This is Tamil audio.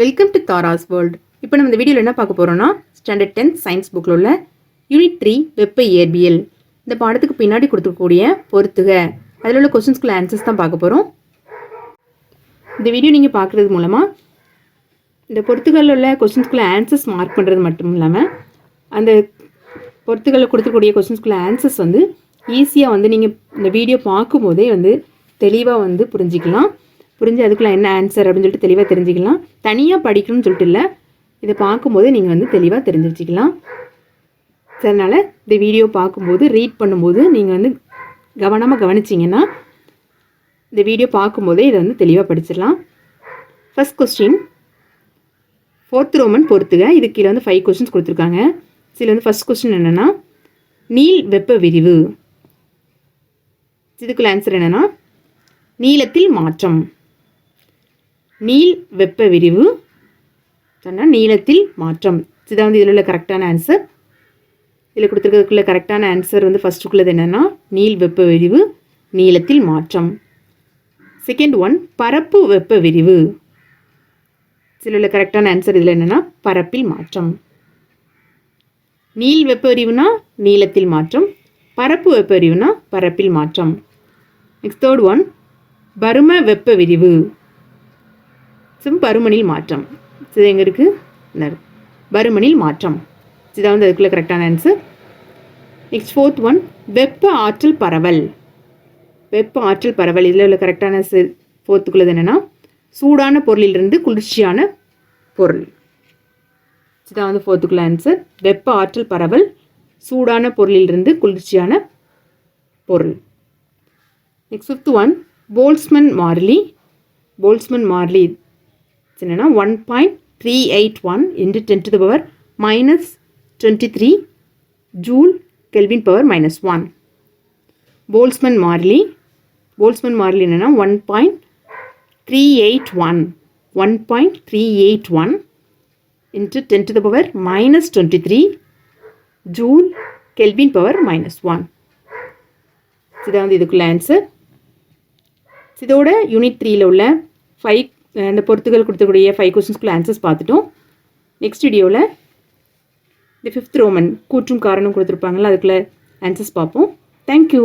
வெல்கம் டு தாராஸ் வேர்ல்ட் இப்போ நம்ம இந்த வீடியோவில் என்ன பார்க்க போகிறோம்னா ஸ்டாண்டர்ட் டென்த் சயின்ஸ் புக்கில் உள்ள யூனிட் த்ரீ வெப்ப இயற்பியல். இந்த பாடத்துக்கு பின்னாடி கொடுத்துருக்கக்கூடிய பொறுத்துக. அதில் உள்ள கொஸ்டின்ஸ்குள்ள ஆன்சர்ஸ் தான் பார்க்க போகிறோம் இந்த வீடியோ நீங்கள் பார்க்குறது மூலமாக இந்த பொறுத்துகளில் உள்ள கொஸ்டின்ஸ்க்குள்ள ஆன்சர்ஸ் மார்க் பண்ணுறது மட்டும் இல்லாமல் அந்த பொறுத்துகளில் கொடுத்துக்கூடிய கொஸ்டின்ஸ்க்குள்ள ஆன்சர்ஸ் வந்து ஈஸியாக வந்து நீங்கள் இந்த வீடியோ பார்க்கும்போதே வந்து தெளிவாக வந்து புரிஞ்சிக்கலாம். புரிஞ்சு அதுக்குள்ள என்ன ஆன்சர் அப்படின்னு சொல்லிட்டு தெளிவாக தெரிஞ்சுக்கலாம். தனியாக படிக்கணும்னு சொல்லிட்டு இல்லை. இதை பார்க்கும்போதே நீங்கள் வந்து தெளிவாக தெரிஞ்சு வச்சுக்கலாம் அதனால் இந்த வீடியோ பார்க்கும்போது ரீட் பண்ணும்போது நீங்கள் வந்து கவனமாக கவனிச்சிங்கன்னா இந்த வீடியோ பார்க்கும்போதே இதை வந்து தெளிவாக படிச்சிடலாம். ஃபர்ஸ்ட் கொஸ்டின் ஃபோர்த் ரோமன் பொறுத்துக. இது கீழே வந்து ஃபைவ் கொஸ்டின்ஸ் கொடுத்துருக்காங்க. இதில் வந்து ஃபர்ஸ்ட் கொஸ்டின் என்னென்னா நீள் வெப்ப விரிவு. இதுக்குள்ள ஆன்சர் என்னென்னா நீளத்தில் மாற்றம். நீள் வெப்ப விரிவு. சொன்னால் நீளத்தில் மாற்றம். இதுதான் வந்து இதில் உள்ள கரெக்டான ஆன்சர் இதில் கொடுத்துருக்கிறதுக்குள்ள கரெக்டான ஆன்சர் வந்து ஃபஸ்ட்டுக்குள்ளது என்னென்னா நீள் வெப்ப விரிவு நீளத்தில் மாற்றம். செகண்ட் ஒன் பரப்பு வெப்ப விரிவு. இதில் உள்ள கரெக்டான ஆன்சர் இதில் என்னென்னா பரப்பில் மாற்றம். நீள் வெப்ப விரிவுனா நீளத்தில் மாற்றம். பரப்பு வெப்ப விரிவுனா பரப்பில் மாற்றம். நெக்ஸ்ட் தேர்ட் ஒன் பரும வெப்ப விரிவு. சிம் பருமனில் மாற்றம். இது எங்கே இருக்குது பருமனில் மாற்றம். இதுதான் வந்து அதுக்குள்ள கரெக்டான ஆன்சர் நெக்ஸ்ட் ஃபோர்த் ஒன் வெப்ப ஆற்றல் பரவல். வெப்ப ஆற்றல் பரவல் இதில் உள்ள கரெக்டான ஃபோர்த்துக்குள்ளது என்னென்னா சூடான பொருளிலிருந்து குளிர்ச்சியான பொருள். இதுதான் வந்து ஃபோர்த்துக்குள்ள ஆன்சர் வெப்ப ஆற்றல் பரவல் சூடான பொருளிலிருந்து குளிர்ச்சியான பொருள். நெக்ஸ்ட் ஃபிஃப்த் ஒன் போல்ஸ்மன் மார்லி போல்ஸ்மன் மார்லி என்னென்னா one point three eight one into ten to the power minus twenty three joule kelvin power minus one Boltzmann மாறிலி போல்ஸ்மன் மாறிலி என்னென்னா one point three eight one one point three eight one into ten to the power minus twenty three joule kelvin power minus one இதான் வந்து இதுக்குள்ள ஆன்சர் இதோட யூனிட் த்ரீயில் உள்ள ஃபைவ் அந்த பொறுத்துகள் கொடுத்தக்கூடிய ஃபைவ் கொஸ்டின்ஸ்க்குள்ள ஆன்சர்ஸ் பார்த்துட்டோம். நெக்ஸ்ட் வீடியோவில் இந்த ஃபிஃப்த் ரோமன் கூற்றும் காரணம் கொடுத்துருப்பாங்கள்ல அதுக்குள்ள ஆன்சர்ஸ் பார்ப்போம். தேங்க்யூ